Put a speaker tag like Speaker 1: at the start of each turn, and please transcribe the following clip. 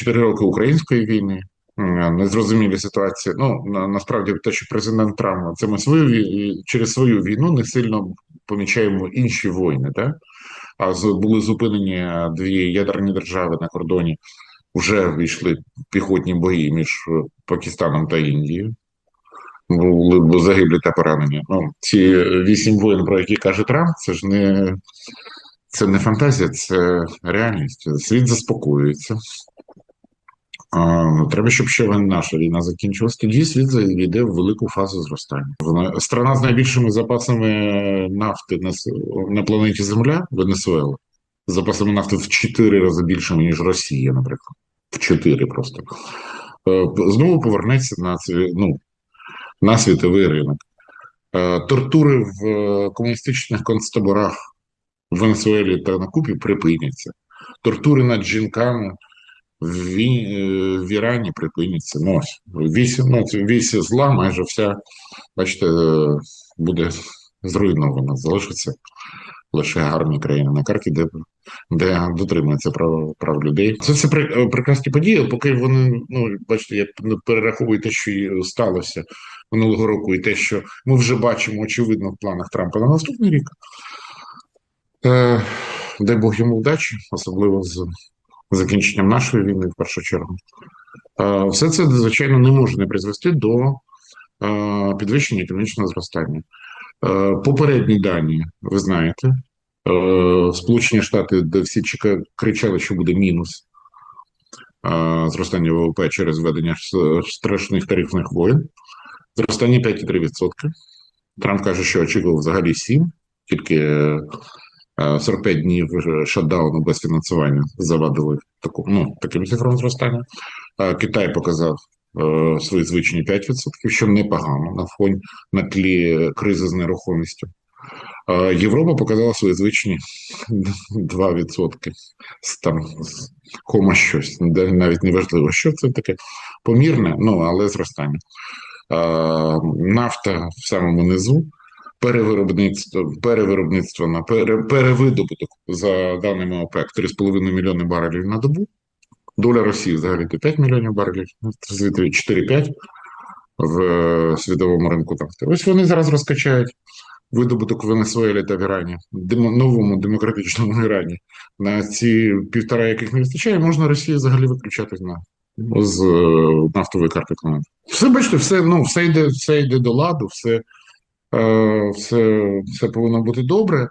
Speaker 1: 4 роки української війни, незрозумілі ситуації. Ну насправді те, що президент Трамп це ми свою через свою війну не сильно помічаємо інші війни, так? А були зупинені дві ядерні держави на кордоні. Вже війшли піхотні бої між е, Пакистаном та Індією. Були загиблі та поранені. Ну, ці вісім воїн, про які каже Трамп, це ж не це не фантазія, це реальність. Світ заспокоюється. Ну, треба, щоб ще наша війна закінчилась. Тоді світ зайде в велику фазу зростання. Вона страна з найбільшими запасами нафти на, на планеті Земля, Венесуела, запасами нафти в 4 рази більшими, ніж Росія, наприклад. В 4 просто. Е, Знову повернеться на ну, на світовий ринок. Е, Тортури в е, комуністичних концтаборах в Венесуелі та на Кубі припиняться. Тортури над жінками в, в Ірані припиняться. Ну, ось, ну, це зла, майже вся, бачите, е, буде зруйнована. Залишиться лише гарні країни на карті, де, де дотримуються прав, прав людей. Це все е, прекрасні події, поки вони, ну, бачите, я перераховую те, що сталося минулого року, і те, що ми вже бачимо, очевидно, в планах Трампа на наступний рік. Е, дай Бог йому вдачі, особливо з закінченням нашої війни, в першу чергу. Е, все це, звичайно, не може не призвести до е, підвищення економічного зростання. Е, попередні дані, ви знаєте, Сполучені Штати, де всі чека, кричали, що буде мінус зростання ВВП через введення страшних тарифних воєн, зростання 5,3%. Трамп каже, що очікував взагалі 7, тільки 45 днів шатдауну без фінансування завадили таку, ну, таким цифрам зростання. Китай показав е, свої звичні 5%, що непогано на фоні на тлі кризи з нерухомістю. Європа показала свої звичні 2%. з Там кома щось, де навіть не важливо, що це таке помірне, ну але зростання. Нафта в самому низу, перевиробництво, перевиробництво на пере, перевидобуток за даними ОПЕК 3,5 мільйони барелів на добу. Доля Росії взагалі 5 мільйонів барелів, світові 4-5 в е, світовому ринку нафти. Ось вони зараз розкачають видобуток в Венесуелі та в Ірані, демо, новому демократичному Ірані. На ці півтора яких не вистачає, можна Росію взагалі виключати на- з е, нафтової карти. Все бачите, все, ну, все йде, все йде до ладу, все, все, все повинно бути добре.